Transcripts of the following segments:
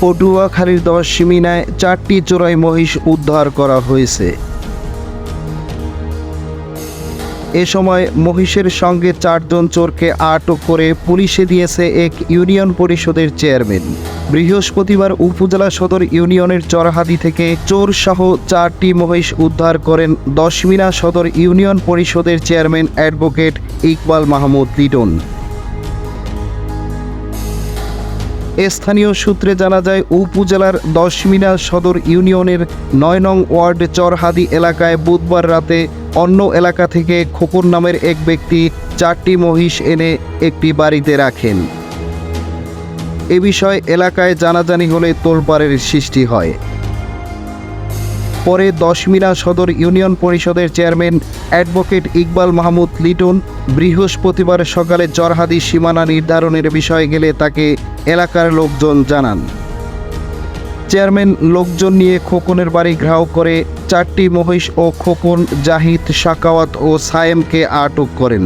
পটুয়াখালীর দশ চারটি চোরাই মহিষ উদ্ধার করা হয়েছে। এ সময় মহিষের সঙ্গে চারজন চোরকে আটক করে পুলিশে দিয়েছে এক ইউনিয়ন পরিষদের চেয়ারম্যান। বৃহস্পতিবার উপজেলা সদর ইউনিয়নের চরহাদি থেকে চোর সহ চারটি মহিষ উদ্ধার করেন দশমিনা সদর ইউনিয়ন পরিষদের চেয়ারম্যান অ্যাডভোকেট ইকবাল মাহমুদ লিটন। স্থানীয় সূত্রে জানা যায়, উপজেলার দশমিনা সদর ইউনিয়নের নয় নং ওয়ার্ড চরহাদি এলাকায় বুধবার রাতে অন্য এলাকা থেকে খোকন নামের এক ব্যক্তি চারটি মহিষ এনে একটি বাড়িতে রাখেন। এ বিষয়ে এলাকায় জানাজানি হলে তোলপাড়ের সৃষ্টি হয়। পরে দশমিনা সদর ইউনিয়ন পরিষদের চেয়ারম্যান অ্যাডভোকেট ইকবাল মাহমুদ লিটন বৃহস্পতিবার সকালে চরহাদি সীমানা নির্ধারণের বিষয়ে গেলে তাকে এলাকার লোকজন জানান। চেয়ারম্যান লোকজন নিয়ে খোকনের বাড়ি ঘেরাও করে চারটি মহিষ ও খোকন জাহিদ সাকাওয়াত ও সায়েমকে আটক করেন।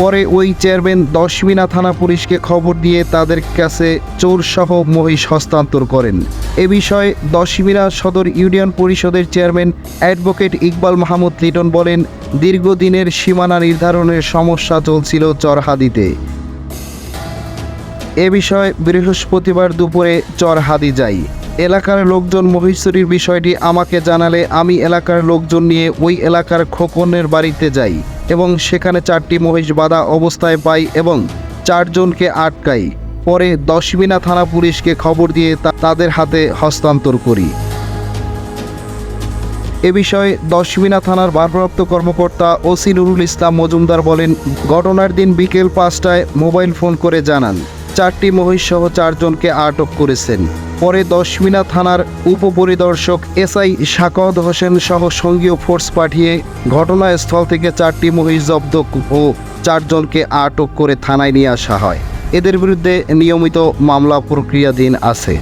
পরে ওই চেয়ারম্যান দশমিনা থানা পুলিশকে খবর দিয়ে তাদের কাছে চোরসহ মহিষ হস্তান্তর করেন। এ বিষয়ে দশমিনা সদর ইউনিয়ন পরিষদের চেয়ারম্যান অ্যাডভোকেট ইকবাল মাহমুদ লিটন বলেন, দীর্ঘদিনের সীমানা নির্ধারণের সমস্যা চলছিল চরহাদিতে। এ বিষয়ে বৃহস্পতিবার দুপুরে চরহাদি যাই এলাকার লোকজন মহিষ চুরির বিষয়টি আমাকে জানালে আমি এলাকার লোকজন নিয়ে ওই এলাকার খোকনের বাড়িতে যাই এবং সেখানে চারটি মহিষ বাঁধা অবস্থায় পাই এবং চারজনকে আটকাই। পরে দশমিনা থানা পুলিশকে খবর দিয়ে তাদের হাতে হস্তান্তর করি। এ বিষয়ে দশমিনা থানার ভারপ্রাপ্ত কর্মকর্তা ওসি নুরুল ইসলাম মজুমদার বলেন, ঘটনার দিন বিকেল পাঁচটায় মোবাইল ফোন করে জানান, চারটি মহিষ সহ চারজনকে আটক করেছেন। পরে দশমিনা থানার উপপরিদর্শক এসআই শাকদ হোসেন সহ সঙ্গীয় ফোর্স পাঠিয়ে ঘটনাস্থল থেকে চারটি মহিষ জব্দ ও চারজনকে আটক করে থানায় নিয়ে আসা হয়। এদের বিরুদ্ধে নিয়মিত মামলা প্রক্রিয়াধীন আছে।